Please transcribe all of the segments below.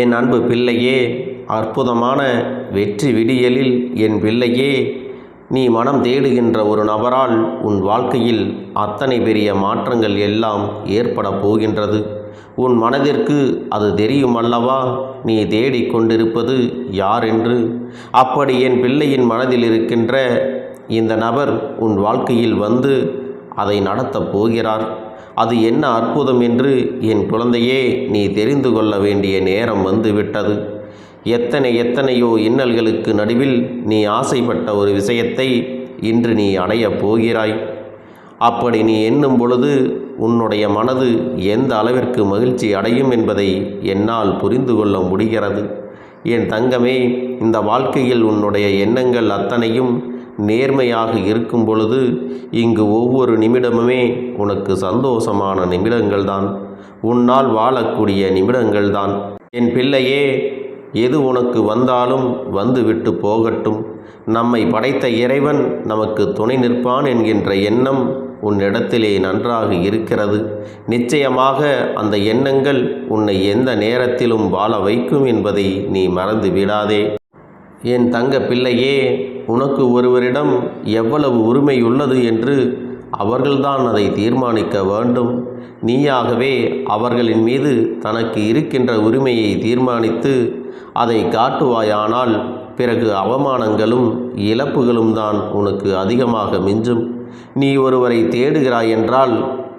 என் அன்பு பிள்ளையே அற்புதமான வெற்றி விடியலில் என் பிள்ளையே நீ மனம் தேடுகின்ற ஒரு நபரால் உன் வாழ்க்கையில் அத்தனை பெரிய மாற்றங்கள் எல்லாம் ஏற்பட போகின்றது. உன் மனதிற்கு அது தெரியும் அல்லவா நீ தேடிக்கொண்டிருப்பது யார் என்று? அப்படி என் பிள்ளையின் மனதில் இருக்கின்ற இந்த நபர் உன் வாழ்க்கையில் வந்து அதை நடத்தப் போகிறார். அது என்ன அற்புதம் என்று என் குழந்தையே நீ தெரிந்து கொள்ள வேண்டிய நேரம் வந்துவிட்டது. எத்தனை எத்தனையோ இன்னல்களுக்கு நடுவில் நீ ஆசைப்பட்ட ஒரு விஷயத்தை இன்று நீ அடையப் போகிறாய். அப்படி நீ எண்ணும் பொழுது உன்னுடைய மனது எந்த அளவிற்கு மகிழ்ச்சி அடையும் என்பதை என்னால் புரிந்து கொள்ள முடிகிறது. என் தங்கமே இந்த வாழ்க்கையில் உன்னுடைய எண்ணங்கள் அத்தனையும் நேர்மையாக இருக்கும் பொழுது இங்கு ஒவ்வொரு நிமிடமுமே உனக்கு சந்தோஷமான நிமிடங்கள்தான். உன்னால் வாழக்கூடிய நிமிடங்கள்தான். என் பிள்ளையே எது உனக்கு வந்தாலும் வந்துவிட்டு போகட்டும். நம்மை படைத்த இறைவன் நமக்கு துணை நிற்பான் என்கின்ற எண்ணம் உன்னிடத்திலே நன்றாக இருக்கிறது. நிச்சயமாக அந்த எண்ணங்கள் உன்னை எந்த நேரத்திலும் வாழ வைக்கும் என்பதை நீ மறந்து விடாதே என் தங்க பிள்ளையே உனக்கு ஒருவரிடம் எவ்வளவு உரிமை உள்ளது என்று அவர்கள்தான் அதை தீர்மானிக்க வேண்டும். நீயாகவே அவர்களின் மீது தனக்கு இருக்கின்ற உரிமையை தீர்மானித்து அதை காட்டுவாயானால் பிறகு அவமானங்களும் இழப்புகளும் தான் உனக்கு அதிகமாக மிஞ்சும். நீ ஒருவரை தேடுகிறாய் என்றால்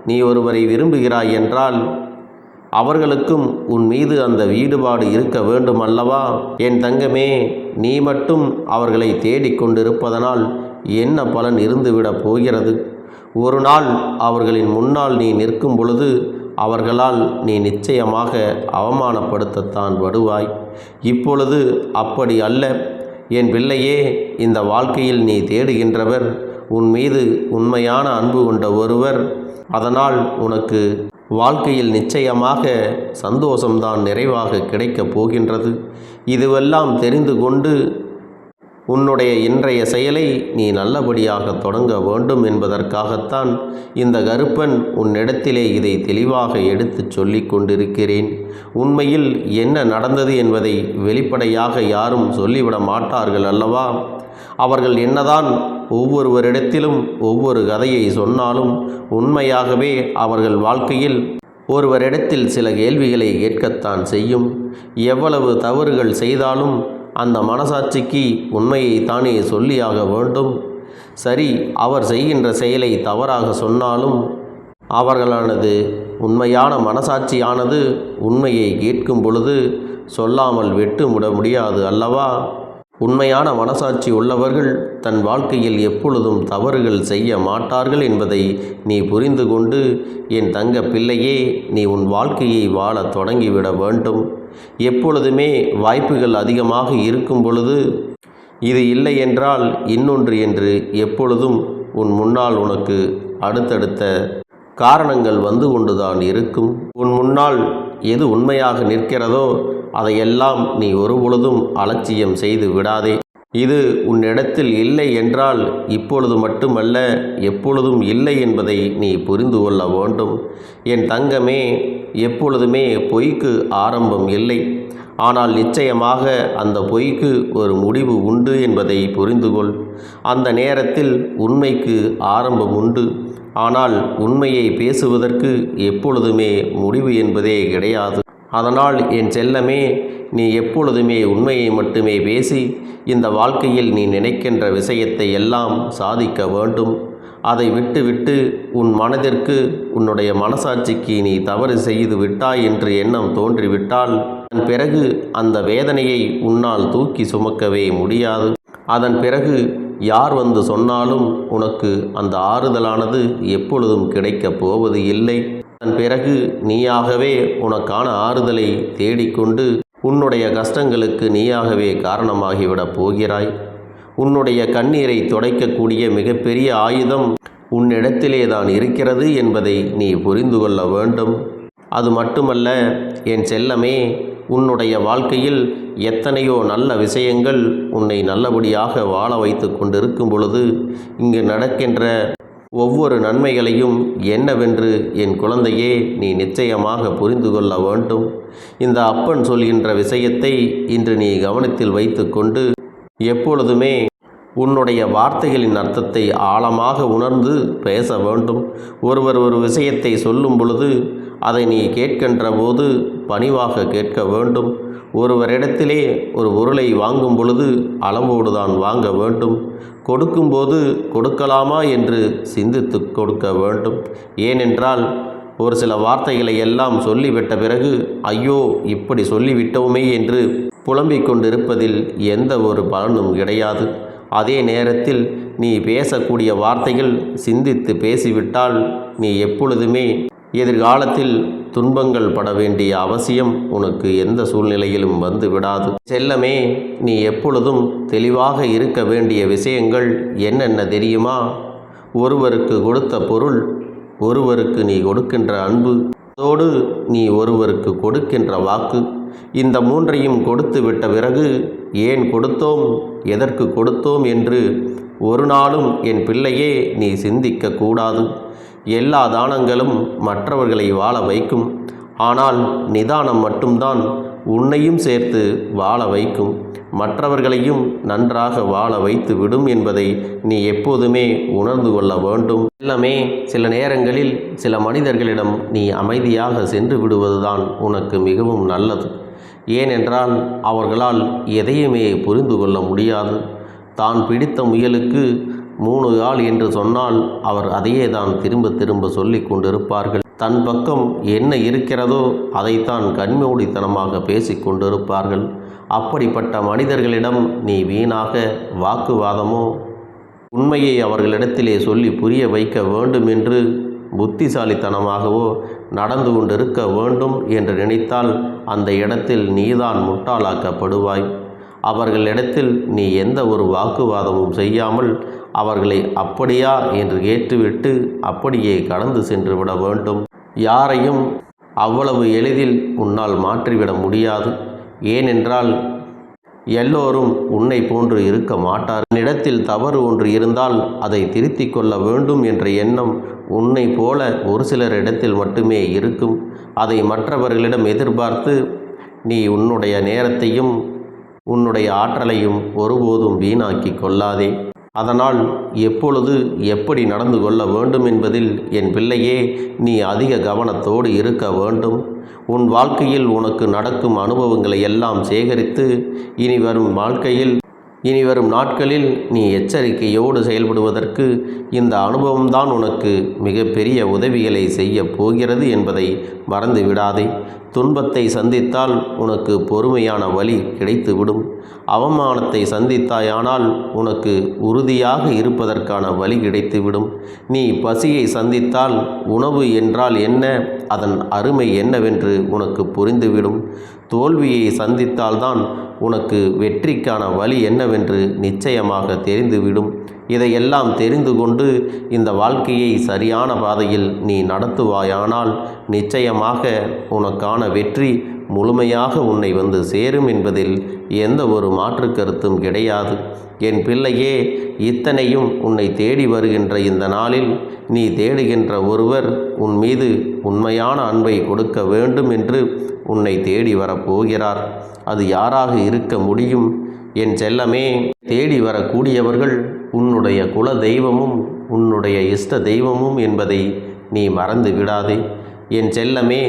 நீ ஒருவரை விரும்புகிறாய் என்றால் அவர்களுக்கும் உன் மீது அந்த ஈடுபாடு இருக்க வேண்டும் அல்லவா என் தங்கமே நீ மட்டும் அவர்களை தேடிக்கொண்டிருப்பதனால் என்ன பலன் இருந்துவிடப் போகிறது? ஒரு நாள் அவர்களின் முன்னால் நீ நிற்கும் பொழுது அவர்களால் நீ நிச்சயமாக அவமானப்படுத்தத்தான் வருவாய் இப்பொழுது அப்படி அல்ல. என் பிள்ளையே இந்த வாழ்க்கையில் நீ தேடுகின்றவர் உன் மீது உண்மையான அன்பு கொண்ட ஒருவர். அதனால் உனக்கு வாழ்க்கையில் நிச்சயமாக சந்தோஷம்தான் நிறைவாக கிடைக்கப் போகின்றது. இதுவெல்லாம் தெரிந்து கொண்டு உன்னுடைய இன்றைய செயலை நீ நல்லபடியாக தொடங்க வேண்டும் என்பதற்காகத்தான் இந்த கருப்பன் உன்னிடத்திலே இதை தெளிவாக எடுத்துச் சொல்லிக் கொண்டிருக்கிறேன். உண்மையில் என்ன நடந்தது என்பதை வெளிப்படையாக யாரும் சொல்லிவிட மாட்டார்கள் அல்லவா? அவர்கள் என்னதான் ஒவ்வொருவரிடத்திலும் ஒவ்வொரு கதையை சொன்னாலும் உண்மையாகவே அவர்கள் வாழ்க்கையில் ஒருவரிடத்தில் சில கேள்விகளை கேட்கத்தான் செய்யும். எவ்வளவு தவறுகள் செய்தாலும் அந்த மனசாட்சிக்கு உண்மையை தானே சொல்லியாக வேண்டும். சரி அவர் செய்கின்ற செயலை தவறாக சொன்னாலும் அவர்களானது உண்மையான மனசாட்சியானது உண்மையை கேட்கும் பொழுது சொல்லாமல் விட்டு முட முடியாது அல்லவா? உண்மையான மனசாட்சி உள்ளவர்கள் தன் வாழ்க்கையில் எப்பொழுதும் தவறுகள் செய்ய மாட்டார்கள் என்பதை நீ புரிந்து கொண்டு என் தங்க பிள்ளையே நீ உன் வாழ்க்கையை வாழத் தொடங்கிவிட வேண்டும். எப்பொழுதுமே வாய்ப்புகள் அதிகமாக இருக்கும் பொழுது இது இல்லை என்றால் இன்னொன்று என்று எப்பொழுதும் உன் முன்னால் உனக்கு அடுத்தடுத்த காரணங்கள் வந்து கொண்டுதான் இருக்கும். உன் முன்னால் எது உண்மையாக நிற்கிறதோ அதையெல்லாம் நீ ஒருபொழுதும் அலட்சியம் செய்து விடாதே. இது உன்னிடத்தில் இல்லை என்றால் இப்பொழுது மட்டுமல்ல எப்பொழுதும் இல்லை என்பதை நீ புரிந்து கொள்ள வேண்டும். என் தங்கமே எப்பொழுதுமே பொய்க்கு ஆரம்பம் இல்லை. ஆனால் நிச்சயமாக அந்த பொய்க்கு ஒரு முடிவு உண்டு என்பதை புரிந்து கொள் அந்த நேரத்தில் உண்மைக்கு ஆரம்பம் உண்டு. ஆனால் உண்மையை பேசுவதற்கு எப்பொழுதுமே முடிவு என்பதே கிடையாது. அதனால் என் செல்லமே நீ எப்பொழுதுமே உண்மையை மட்டுமே பேசி இந்த வாழ்க்கையில் நீ நினைக்கின்ற விஷயத்தை எல்லாம் சாதிக்க வேண்டும். அதை விட்டுவிட்டு உன் மனதிற்கு உன்னுடைய மனசாட்சிக்கு நீ தவறு செய்து விட்டாய் என்று எண்ணம் தோன்றிவிட்டால் அதன் பிறகு அந்த வேதனையை உன்னால் தூக்கி சுமக்கவே முடியாது. அதன் பிறகு யார் வந்து சொன்னாலும் உனக்கு அந்த ஆறுதலானது எப்பொழுதும் கிடைக்கப் போவது இல்லை. அதன் பிறகு நீயாகவே உனக்கான ஆறுதலை தேடிக்கொண்டு உன்னுடைய கஷ்டங்களுக்கு நீயாகவே காரணமாகிவிடப் போகிறாய். உன்னுடைய கண்ணீரை துடைக்கக்கூடிய மிகப்பெரிய ஆயுதம் உன்னிடத்திலே தான் இருக்கிறது என்பதை நீ புரிந்து கொள்ள வேண்டும். அது மட்டுமல்ல என் செல்லமே உன்னுடைய வாழ்க்கையில் எத்தனையோ நல்ல விஷயங்கள் உன்னை நல்லபடியாக வாழ வைத்து கொண்டிருக்கும் பொழுது இங்கு நடக்கின்ற ஒவ்வொரு நன்மைகளையும் என்னவென்று என் குழந்தையே நீ நிச்சயமாக புரிந்து கொள்ள வேண்டும். இந்த அப்பன் சொல்கின்ற விஷயத்தை இன்று நீ கவனத்தில் வைத்துக்கொண்டு எப்பொழுதுமே உன்னுடைய வார்த்தைகளின் அர்த்தத்தை ஆழமாக உணர்ந்து பேச வேண்டும். ஒருவர் ஒரு விஷயத்தை சொல்லும் பொழுது அதை நீ கேட்கின்ற போது பணிவாக கேட்க வேண்டும். ஒருவரிடத்திலே ஒரு பொருளை வாங்கும் பொழுது அளவோடு தான் வாங்க வேண்டும். கொடுக்கும்போது கொடுக்கலாமா என்று சிந்தித்து கொடுக்க வேண்டும். ஏனென்றால் ஒரு சில வார்த்தைகளை எல்லாம் சொல்லிவிட்ட பிறகு ஐயோ இப்படி சொல்லிவிட்டோமே என்று புலம்பிக் கொண்டிருப்பதில் எந்த ஒரு பலனும் கிடையாது. அதே நேரத்தில் நீ பேசக்கூடிய வார்த்தைகள் சிந்தித்து பேசிவிட்டால் நீ எப்பொழுதுமே எதிர்காலத்தில் துன்பங்கள் பட வேண்டிய அவசியம் உனக்கு எந்த சூழ்நிலையிலும் வந்து விடாது. செல்லமே நீ எப்பொழுதும் தெளிவாக இருக்க வேண்டிய விஷயங்கள் என்னென்ன தெரியுமா? ஒருவருக்கு கொடுத்த பொருள் ஒருவருக்கு நீ கொடுக்கின்ற அன்பு அதோடு நீ ஒருவருக்கு கொடுக்கின்ற வாக்கு. இந்த மூன்றையும் கொடுத்து விட்ட பிறகு ஏன் கொடுத்தோம்? எதற்கு கொடுத்தோம்? என்று ஒரு நாளும் என் பிள்ளையே நீ சிந்திக்க கூடாது. எல்லா தானங்களும் மற்றவர்களை வாழ வைக்கும். ஆனால் நிதானம் மட்டும்தான் உன்னையும் சேர்த்து வாழ வைக்கும். மற்றவர்களையும் நன்றாக வாழ வைத்து விடும் என்பதை நீ எப்போதுமே உணர்ந்து கொள்ள வேண்டும். எல்லாமே சில நேரங்களில் சில மனிதர்களிடம் நீ அமைதியாக சென்று விடுவதுதான் உனக்கு மிகவும் நல்லது. ஏனென்றால் அவர்களால் எதையுமே புரிந்து கொள்ள முடியாது. தான் பிடித்த முயலுக்கு மூணு கால் என்று சொன்னால் அவர் அதையே தான் திரும்ப திரும்ப சொல்லி கொண்டிருப்பார்கள். தன் பக்கம் என்ன இருக்கிறதோ அதைத்தான் கண்மூடித்தனமாக பேசி கொண்டிருப்பார்கள். அப்படிப்பட்ட மனிதர்களிடம் நீ வீணாக வாக்குவாதமோ? உண்மையை அவர்களிடத்திலே சொல்லி புரிய வைக்க வேண்டும் என்று புத்திசாலித்தனமாகவோ நடந்து கொண்டிருக்க வேண்டும் என்று நினைத்தால் அந்த இடத்தில் நீதான் முட்டாளாக்கப்படுவாய். அவர்களிடத்தில் நீ எந்த ஒரு வாக்குவாதமும் செய்யாமல் அவர்களை அப்படியா என்று ஏற்றுவிட்டு அப்படியே கடந்து சென்று விட வேண்டும். யாரையும் அவ்வளவு எளிதில் உன்னால் மாற்றிவிட முடியாது. ஏனென்றால் எல்லோரும் உன்னை போன்று இருக்க மாட்டார். இடத்தில் தவறு ஒன்று இருந்தால் அதை திருத்திக் கொள்ள வேண்டும் என்ற எண்ணம் உன்னை போல ஒரு சிலர் இடத்தில் மட்டுமே இருக்கும். அதை மற்றவர்களிடம் எதிர்பார்த்து நீ உன்னுடைய நேரத்தையும் உன்னுடைய ஆற்றலையும் ஒருபோதும் வீணாக்கி கொள்ளாதே. அதனால் எப்பொழுது எப்படி நடந்து கொள்ள வேண்டும் என்பதில் என் பிள்ளையே நீ அதிக கவனத்தோடு இருக்க வேண்டும். உன் வாழ்க்கையில் உனக்கு நடக்கும் அனுபவங்களை எல்லாம் சேகரித்து இனி வரும் வாழ்க்கையில் இனி வரும் நாட்களில் நீ எச்சரிக்கையோடு செயல்படுவதற்கு இந்த அனுபவம்தான் உனக்கு மிகப்பெரிய உதவிகளை செய்ய போகிறது என்பதை மறந்து விடாதே. துன்பத்தை சந்தித்தால் உனக்கு பொறுமையான வழி கிடைத்துவிடும். அவமானத்தை சந்தித்தாயானால் உனக்கு உறுதியாக இருப்பதற்கான வழி கிடைத்துவிடும். நீ பசியை சந்தித்தால் உணவு என்றால் என்ன? அதன் அருமை என்னவென்று உனக்கு புரிந்துவிடும். தோல்வியை சந்தித்தால்தான் உனக்கு வெற்றிக்கான வழி என்னவென்று நிச்சயமாக தெரிந்துவிடும். இதையெல்லாம் தெரிந்து கொண்டு இந்த வாழ்க்கையை சரியான பாதையில் நீ நடத்துவாயானால் நிச்சயமாக உனக்கான வெற்றி முழுமையாக உன்னை வந்து சேரும் என்பதில் எந்த ஒரு மாற்று கருத்தும் கிடையாது. என் பிள்ளையே இத்தனையும் உன்னை தேடி வருகின்ற இந்த நாளில் நீ தேடுகின்ற ஒருவர் உன் மீது உண்மையான அன்பை கொடுக்க வேண்டும் என்று உன்னை தேடி வரப்போகிறார். அது யாராக இருக்க முடியும்? என் செல்லமே தேடி வரக்கூடியவர்கள் உன்னுடைய குல தெய்வமும் உன்னுடைய இஷ்ட தெய்வமும் என்பதை நீ மறந்து விடாதே. என் செல்லமே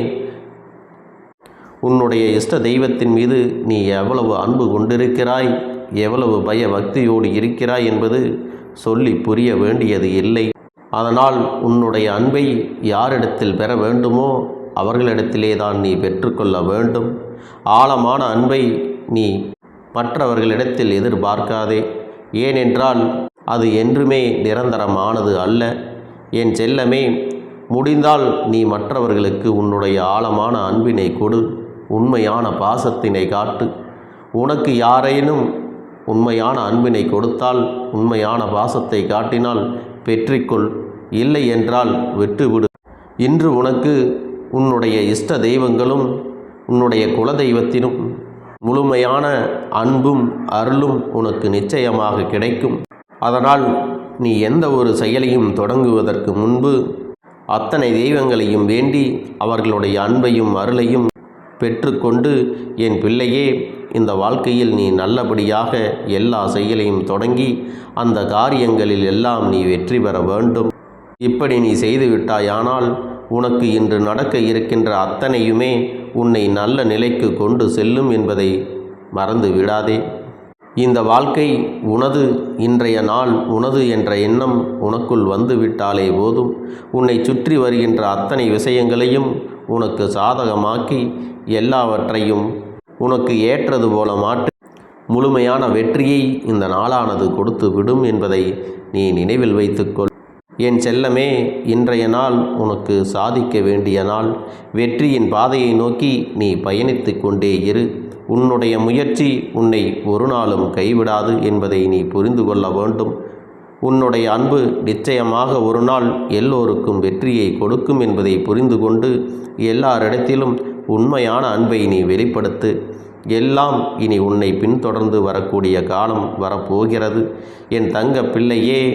உன்னுடைய இஷ்ட தெய்வத்தின் மீது நீ எவ்வளவு அன்பு கொண்டிருக்கிறாய் எவ்வளவு பய பக்தியோடு இருக்கிறாய் என்பது சொல்லி புரிய வேண்டியது இல்லை. அதனால் உன்னுடைய அன்பை யாரிடத்தில் பெற வேண்டுமோ அவர்களிடத்திலே தான் நீ பெற்றுக்கொள்ள வேண்டும். ஆழமான அன்பை நீ மற்றவர்களிடத்தில் எதிர்பார்க்காதே. ஏனென்றால் அது என்றுமே நிரந்தரமானது அல்ல. என் செல்லமே முடிந்தால் நீ மற்றவர்களுக்கு உன்னுடைய ஆழமான அன்பினை கொடு. உண்மையான பாசத்தினை காட்டு. உனக்கு யாரேனும் உண்மையான அன்பினை கொடுத்தால் உண்மையான பாசத்தை காட்டினால் பெற்றிக்கொள். இல்லை என்றால் விட்டுவிடு. இன்று உனக்கு உன்னுடைய இஷ்ட தெய்வங்களும் உன்னுடைய குலதெய்வத்தினும் முழுமையான அன்பும் அருளும் உனக்கு நிச்சயமாக கிடைக்கும். அதனால் நீ எந்த ஒரு செயலையும் தொடங்குவதற்கு முன்பு அத்தனை தெய்வங்களையும் வேண்டி அவர்களுடைய அன்பையும் அருளையும் பெற்றுக்கொண்டு என் பிள்ளையே இந்த வாழ்க்கையில் நீ நல்லபடியாக எல்லா செயலையும் தொடங்கி அந்த காரியங்களில் எல்லாம் நீ வெற்றி பெற வேண்டும். இப்படி நீ செய்துவிட்டாயானால் உனக்கு இன்று நடக்க இருக்கின்ற அத்தனையுமே உன்னை நல்ல நிலைக்கு கொண்டு செல்லும் என்பதை மறந்து விடாதே. இந்த வாழ்க்கை உனது இன்றைய நாள் உனது என்ற எண்ணம் உனக்குள் வந்து விட்டாலே போதும். உன்னை சுற்றி வருகின்ற அத்தனை விஷயங்களையும் உனக்கு சாதகமாக்கி எல்லாவற்றையும் உனக்கு ஏற்றது போல மாற்றி. முழுமையான வெற்றியை இந்த நாளானது கொடுத்து விடும் என்பதை நீ நினைவில் வைத்துக்கொள். என் செல்லமே இன்றைய நாள் உனக்கு சாதிக்க வேண்டிய நாள். வெற்றியின் பாதையை நோக்கி நீ பயணித்து கொண்டே இரு. உன்னுடைய முயற்சி உன்னை ஒரு நாளும் கைவிடாது என்பதை நீ புரிந்து கொள்ள வேண்டும். உன்னுடைய அன்பு நிச்சயமாக ஒரு நாள் எல்லோருக்கும் வெற்றியை கொடுக்கும் என்பதை புரிந்து கொண்டு எல்லாரிடத்திலும் உண்மையான அன்பை நீ வெளிப்படுத்து. எல்லாம் இனி உன்னை பின்தொடர்ந்து வரக்கூடிய காலம் வரப்போகிறது. என் தங்க பிள்ளையே